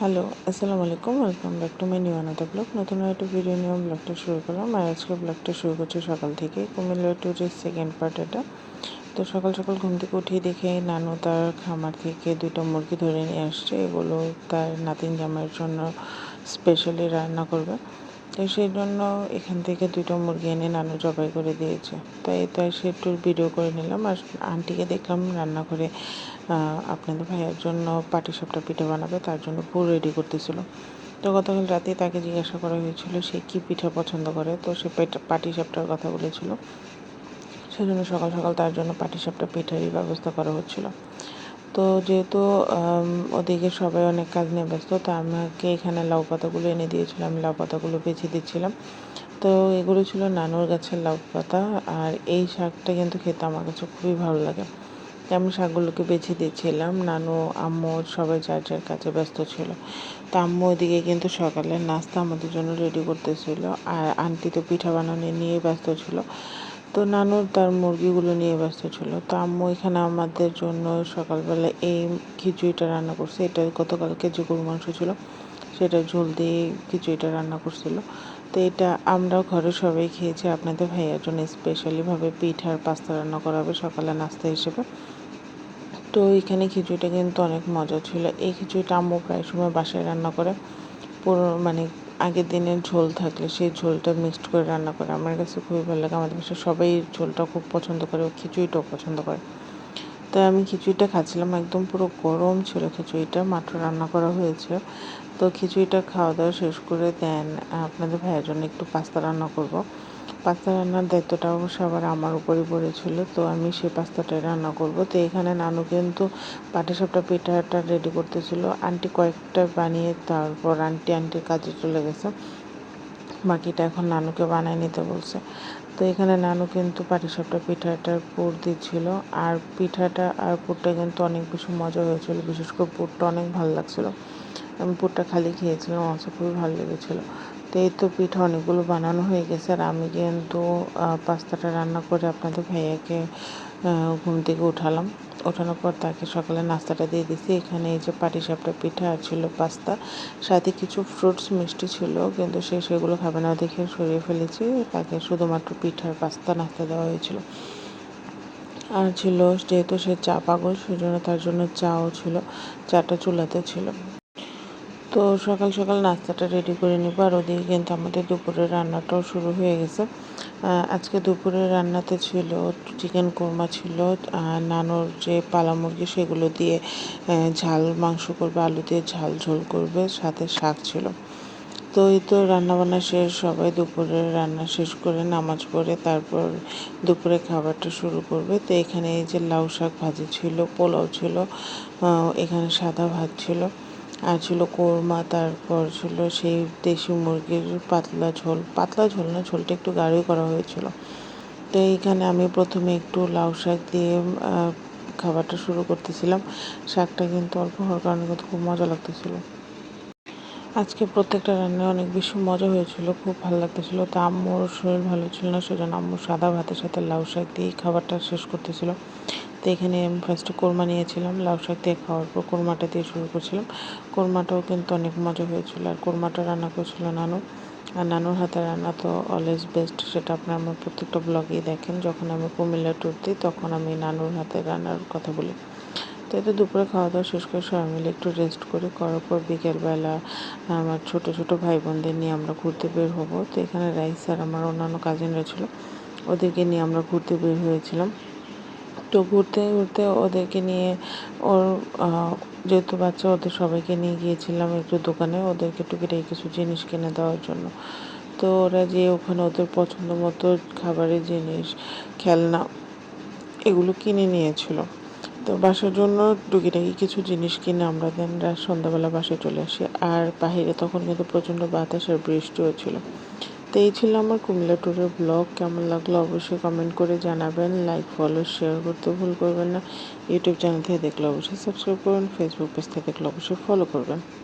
Hello, আসসালামু আলাইকুম। Welcome back to my new আনাদা blog নতুন একটা ভিডিও নিয়ে ব্লগটা শুরু করলাম। আর আজকে ব্লগটা শুরু করছি সকাল থেকে। কুমিল্লা ট্যুরের সেকেন্ড পার্ট এটা। তো সকাল সকাল ঘুম থেকে উঠে দেখে নানু তার খামার থেকে দুটো মুরগি ধরে নিয়ে আসছে। এগুলো তার নাতিন জামাইয়ের জন্য স্পেশালি রান্না করবে। তো সেই জন্য এখান থেকে দুটো মুরগি এনে নানু জবাই করে দিয়েছে। তাই তাই সে একটু ভিডিও করে নিলাম আর আন্টিকে দেখলাম রান্না করে আপনাদের ভাইয়ের জন্য পাটিসাপটা পিঠে বানাবে, তার জন্য পুরো রেডি করতেছিল। তো গতকাল রাতে তাকে জিজ্ঞাসা করা হয়েছিল সে কী পিঠা পছন্দ করে, তো সে পাটি সাপটার কথা বলেছিল। সেজন্য সকাল সকাল তার জন্য পাটিসাপটা পিঠারই ব্যবস্থা করা হচ্ছিল। তো যেহেতু ওদিকে সবাই অনেক কাজ নিয়ে ব্যস্ত, তো আমাকে এখানে লাউ পাতাগুলো এনে দিয়েছিলাম আমি লাউ পাতাগুলো বেছে দিচ্ছিলাম। তো এগুলো ছিল নানুর গাছের লাউ পাতা, আর এই শাকটা কিন্তু খেতে আমার কাছে খুবই ভালো লাগে। আমি শাকগুলোকে বেছে দিচ্ছিলাম, নানু, আম্মু, সবাই যার যার কাছে ব্যস্ত ছিল। তো আম্মু ওইদিকে কিন্তু সকালে নাস্তা আমাদের জন্য রেডি করতেছিল, আর আন্টি তো পিঠা বানানো নিয়ে ব্যস্ত ছিল। তো নানু তার মুরগিগুলো নিয়ে ব্যস্ত ছিল। তো আম্মু এখানে আমাদের জন্য সকালবেলা এই খিচুড়িটা রান্না করছে। এটা গতকালকে যে গরু মাংস ছিল। সেটা ঝোল দিয়ে খিচুড়িটা রান্না করছিল। তো এটা আমরাও ঘরে সবাই খেয়েছি। আপনাদের ভাইয়ার জন্য স্পেশালিভাবে পিঠার পাস্তা রান্না করা হবে সকালে নাস্তা হিসেবে। তো এখানে খিচুড়িটা কিন্তু অনেক মজা ছিল। এই খিচুড়িটা আম্মু প্রায় সময় বাসায় রান্না করে। পুরো মানে আগের দিনের ঝোল থাকলে সেই ঝোলটা মিক্সড করে রান্না করে। আমার কাছে খুবই ভালো লাগে। আমাদের বাসায় সবাই ঝোলটা খুব পছন্দ করে খিচুড়িটাও পছন্দ করে। তাই আমি খিচুড়িটা খাচ্ছিলাম, একদম পুরো গরম ছিল খিচুড়িটা, মাত্র রান্না করা হয়েছে। তো খিচুড়িটা খাওয়া দাওয়া শেষ করে দেন আপনাদের ভাইয়ের জন্য একটু পাস্তা রান্না করব। পাস্তা রান্নার দায়িত্বটা অবশ্য আবার আমার উপরই পড়েছিল, তো আমি সেই পাস্তাটাই রান্না করব। তো এখানে নানু কিন্তু পাটিসাপটা পিঠাটা রেডি করতেছিল। আন্টি কয়েকটা বানিয়ে তারপর আন্টি আন্টির কাজে চলে গেছে। বাকিটা এখন নানুকে বানায় নিতে বলছে। তো এখানে নানু কিন্তু পাটিসাপটা পিঠাটার পুর দিচ্ছিল। আর পিঠাটা আর পুরটা কিন্তু অনেক বেশি মজা হয়েছিল, বিশেষ করে পুরটা অনেক ভালো লাগছিল। আমি পুরটা খালি খেয়েছিলাম, আমার খুবই ভালো লেগেছিলো। তো এই তো পিঠা অনেকগুলো বানানো হয়ে গেছে আর আমি কিন্তু পাস্তাটা রান্না করে আপনাদের ভাইয়াকে ঘুম থেকে উঠালাম। ওঠানোর পর তাকে সকালে নাস্তাটা দিয়ে দিছি। এখানে এই যে পাটিসাপটা পিঠা আর ছিল পাস্তা, সাথে কিছু ফ্রুটস মিষ্টি ছিল, কিন্তু সে সেগুলো খাবে না দেখে সরিয়ে ফেলেছি। তাকে শুধুমাত্র পিঠার পাস্তা নাস্তা দেওয়া হয়েছিল। আর ছিল, যেহেতু সে চা পাগল, সেজন্য তার জন্য চাও ছিল, চাটা চুলাতে ছিল। তো সকাল সকাল নাস্তাটা রেডি করে নেব। আর ওদিকে কিন্তু আমাদের দুপুরের রান্নাটাও শুরু হয়ে গেছে। আজকে দুপুরের রান্নাতে ছিল চিকেন কোরমা ছিল নানোর যে পালা মুরগি সেগুলো দিয়ে ঝাল, মাংস করবে, আলু দিয়ে ঝাল ঝোল করবে, সাথে শাক ছিল। তো এই তো রান্নাবান্না শেষ, সবাই দুপুরের রান্না শেষ করে নামাজ পড়ে তারপর দুপুরে খাবারটা শুরু করবে। তো এখানে এই যে লাউ শাক ভাজি ছিল, পোলাও ছিল এখানে সাদা ভাত ছিল। আর ছিল কোরমা, তারপর ছিল সেই দেশি মুরগির পাতলা ঝোল। পাতলা ঝোল না, ঝোলটা একটু গাঢ় করা হয়েছিল। তো এইখানে আমি প্রথমে একটু লাউ শাক দিয়ে খাবারটা শুরু করতেছিলাম। শাকটা কিন্তু অল্প হওয়ার কারণে কিন্তু খুব মজা লাগতেছিল। আজকে প্রত্যেকটা রান্নায় অনেক বেশি মজা হয়েছিল, খুব ভালো লাগতেছিল। তো আম্মুর শরীর ভালো ছিল না, সেজন্য আম্মু সাদা ভাতের সাথে লাউ শাক দিয়েই খাবারটা শেষ করতেছিল। তো এখানে আমি ফার্স্টে কোরমা নিয়েছিলাম, লাউ শাক দিয়ে খাওয়ার পর কোরমাটা দিয়ে শুরু করছিলাম। কোরমাটাও কিন্তু অনেক মজা হয়েছিল আর কোরমাটা রান্না করেছিল নানু। আর নানুর হাতে রান্না তো অলওয়েজ বেস্ট সেটা আপনার আমার প্রত্যেকটা ব্লগেই দেখেন। যখন আমি কুমিল্লা ট্যুর দিই, তখন আমি নানুর হাতে রান্নার কথা বলি। তো এতে দুপুরে খাওয়া দাওয়া শেষ করে সবাই মিলে একটু রেস্ট করি। করার পর বিকেলবেলা আমার ছোট ছোট ভাই বোনদের নিয়ে আমরা ঘুরতে বের হব। তো এখানে রাইস আর আমার অন্যান্য কাজিনরা ছিল, ওদেরকে নিয়ে আমরা ঘুরতে বের হয়েছিলাম। তো ঘুরতে ঘুরতে ওদেরকে নিয়ে ওর যেহেতু বাচ্চা, ওদের সবাইকে নিয়ে গিয়েছিলাম একটু দোকানে ওদেরকে টুকিটাকি কিছু জিনিস কিনে দেওয়ার জন্য। তো ওরা যে ওখানে ওদের পছন্দ মতো খাবারের জিনিস, খেলনা এগুলো কিনে নিয়েছিল। তো বাসার জন্য টুকিটাকি কিছু জিনিস কিনে আমরা দেন রাত সন্ধ্যাবেলা বাসায় চলে আসি। আর বাহিরে তখন কিন্তু প্রচণ্ড বাতাস আর বৃষ্টিও ছিল। তো এই ছিল আমার কুমিল্লা ট্যুরের ব্লগ। কেমন লাগল অবশ্যই কমেন্ট করে জানাবেন। লাইক ফলো শেয়ার করতে ভুল করবেন না। ইউটিউব চ্যানেল থেকে দেখলে অবশ্যই সাবস্ক্রাইব করবেন ফেসবুক পেজ থেকে দেখলে অবশ্যই ফলো করবেন।